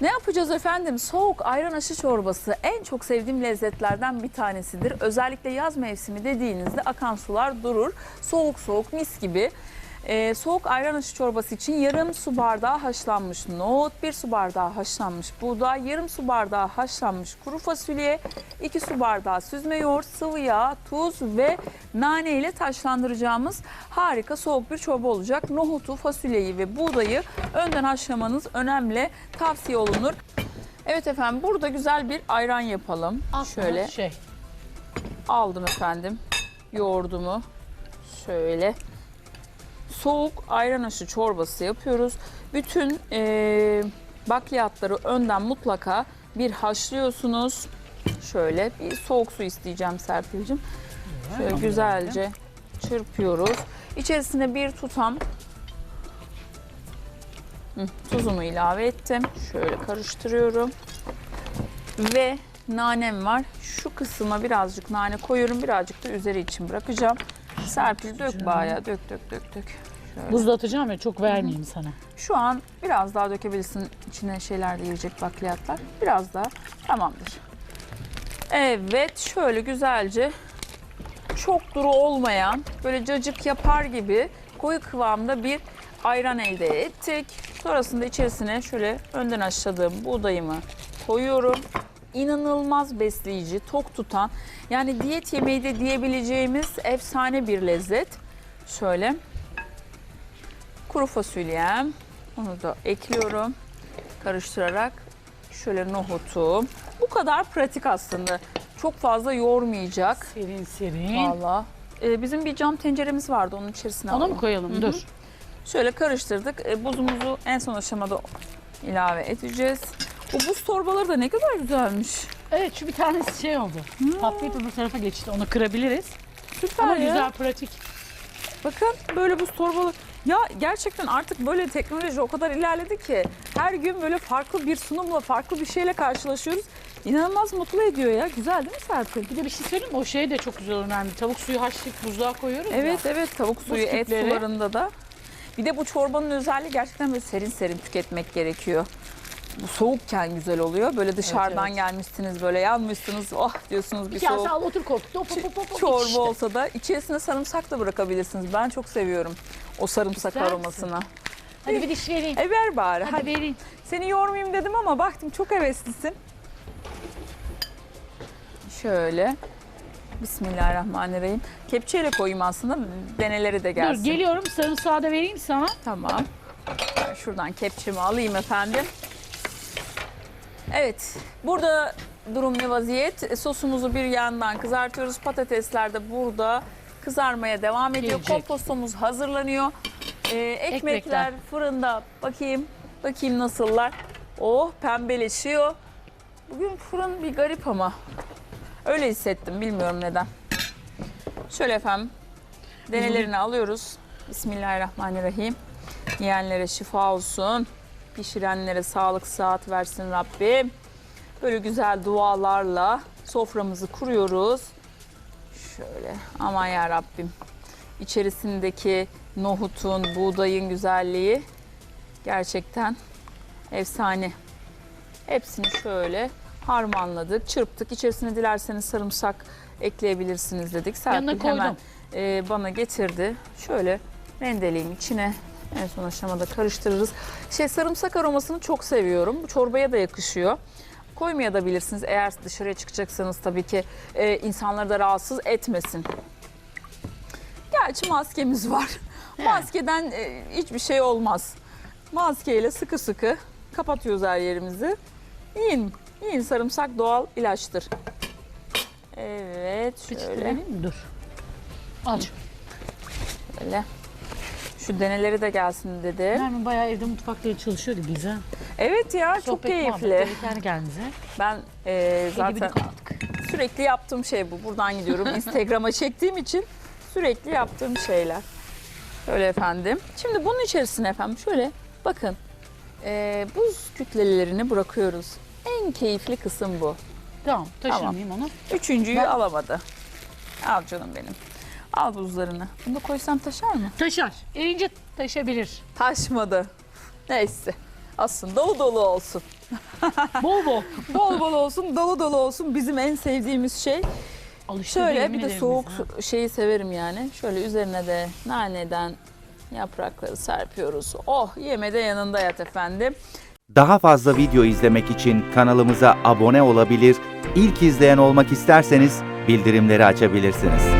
Ne yapacağız efendim? Soğuk ayran aşı çorbası en çok sevdiğim lezzetlerden bir tanesidir. Özellikle yaz mevsimi dediğinizde akan sular durur. Soğuk soğuk mis gibi. Ee, soğuk ayran aşı çorbası için yarım su bardağı haşlanmış nohut, bir su bardağı haşlanmış buğday, yarım su bardağı haşlanmış kuru fasulye, iki su bardağı süzme yoğurt, sıvı yağ, tuz ve nane ile taşlandıracağımız harika soğuk bir çorba olacak. Nohutu, fasulyeyi ve buğdayı önden haşlamanız önemli, tavsiye olunur. Evet efendim burada güzel bir ayran yapalım. Şöyle Şey. aldım efendim yoğurdumu. Şöyle soğuk ayran aşı çorbası yapıyoruz. Bütün eee bakliyatları önden mutlaka bir haşlıyorsunuz. Şöyle bir soğuk su isteyeceğim Serpil'cim. Şöyle güzelce çırpıyoruz. İçerisine bir tutam Hı, tuzumu ilave ettim. Şöyle karıştırıyorum. Ve nanem var. Şu kısma birazcık nane koyuyorum. Birazcık da üzeri için bırakacağım. Serpil dök bayağı dök dök dök dök. Şöyle. Buzda atacağım ya çok vermeyeyim sana. Şu an biraz daha dökebilirsin içine şeyler de yiyecek bakliyatlar. Biraz daha tamamdır. Evet şöyle güzelce çok duru olmayan böyle cacık yapar gibi koyu kıvamda bir ayran elde ettik. Sonrasında içerisine şöyle önden haşladığım buğdayımı koyuyorum. İnanılmaz besleyici, tok tutan yani diyet yemeği de diyebileceğimiz efsane bir lezzet. Şöyle kuru fasulyem. Onu da ekliyorum. Karıştırarak şöyle nohutum. Bu kadar pratik aslında. Çok fazla yormayacak. Serin serin. Valla. Ee, bizim bir cam tenceremiz vardı onun içerisine Ona alalım. mı koyalım? Hı hı. Dur. Şöyle karıştırdık. Ee, buzumuzu en son aşamada ilave edeceğiz. Bu buz torbaları da ne kadar güzelmiş. Evet şu bir tanesi şey oldu. Patlayıp öbür tarafa geçti. Onu kırabiliriz. Süper Ama ya. güzel pratik. Bakın böyle buz torbalı. Ya gerçekten artık böyle teknoloji o kadar ilerledi ki her gün böyle farklı bir sunumla, farklı bir şeyle karşılaşıyoruz. İnanılmaz mutlu ediyor ya. Güzel değil mi Serpil? Bir de bir şey söyleyeyim mi? O şey de çok güzel önemli. Tavuk suyu haşlayıp buzluğa koyuyoruz Evet ya. evet tavuk suyu et küpleri. sularında da. Bir de bu çorbanın özelliği gerçekten böyle serin serin tüketmek gerekiyor. Bu soğukken güzel oluyor. Böyle dışarıdan evet. gelmişsiniz böyle yanmışsınız. Oh diyorsunuz bir Bir kase soğuk al otur koltukta. Hop hop hop hop. çorba işte. olsa da içerisine sarımsak da bırakabilirsiniz. Ben çok seviyorum o sarımsak misin? aromasını. Hadi bir diş vereyim. E ver bari. Hadi, Hadi. vereyim. Seni yormayayım dedim ama baktım çok heveslisin. Şöyle. Bismillahirrahmanirrahim. Kepçeyle koyayım aslında deneleri de gelsin. Dur geliyorum sarımsağı da vereyim sana. Tamam. Ben şuradan kepçemi alayım efendim. Evet. Burada durum ne vaziyet? E, Sosumuzu bir yandan kızartıyoruz. Patatesler de burada kızarmaya devam ediyor. Gelecek. Kompostomuz hazırlanıyor. Ee, ekmekler, Ekmekler. fırında. Bakayım. Bakayım nasıllar. Oh pembeleşiyor. Bugün fırın bir garip ama. Öyle hissettim. Bilmiyorum neden. Şöyle efendim. Denelerini alıyoruz. Bismillahirrahmanirrahim. Yiyenlere şifa olsun. Pişirenlere sağlık saat versin Rabbim. Böyle güzel dualarla soframızı kuruyoruz. Şöyle aman ya Rabbim. İçerisindeki nohutun, buğdayın güzelliği gerçekten efsane. Hepsini şöyle harmanladık, çırptık. İçerisine dilerseniz sarımsak ekleyebilirsiniz dedik. Serpil hemen koydum. e, bana getirdi. Şöyle rendeleyeyim içine. En son aşamada karıştırırız. Şey sarımsak aromasını çok seviyorum. Bu çorbaya da yakışıyor. Koymaya da bilirsiniz eğer dışarıya çıkacaksanız tabii ki e, insanları da rahatsız etmesin. Gerçi maskemiz var. Maskeden e, hiçbir şey olmaz. Maskeyle sıkı sıkı kapatıyoruz her yerimizi. Yiyin, yiyin sarımsak doğal ilaçtır. Evet, şöyle. mi? Dur. Al. Böyle. Şu deneleri de gelsin dedim. Nermin bayağı evde mutfakta çalışıyordu güzel. Evet ya çok Sohbet, keyifli. muhabbet, kendi kendimize. Ben e, Zaten... zaten sürekli yaptığım şey bu. Buradan gidiyorum Instagram'a çektiğim için sürekli yaptığım şeyler. Şöyle efendim. Şimdi bunun içerisine efendim şöyle bakın e, buz kütlelerini bırakıyoruz. En keyifli kısım bu. Tamam taşırmayayım onu. Üçüncüyü Ben- alamadı. Al canım benim. Al buzlarını. Bunu da koysam taşar mı? Taşar. Erince taşabilir. Taşmadı. Neyse. Aslında dolu dolu olsun. Bol bol. Bol bol olsun, dolu dolu olsun. Bizim en sevdiğimiz şey. Alıştırdı Şöyle bir de soğuk ha. şeyi severim yani. Şöyle üzerine de naneden yaprakları serpiyoruz. Oh yeme de yanında yat efendim. Daha fazla video izlemek için kanalımıza abone olabilir, ilk izleyen olmak isterseniz bildirimleri açabilirsiniz.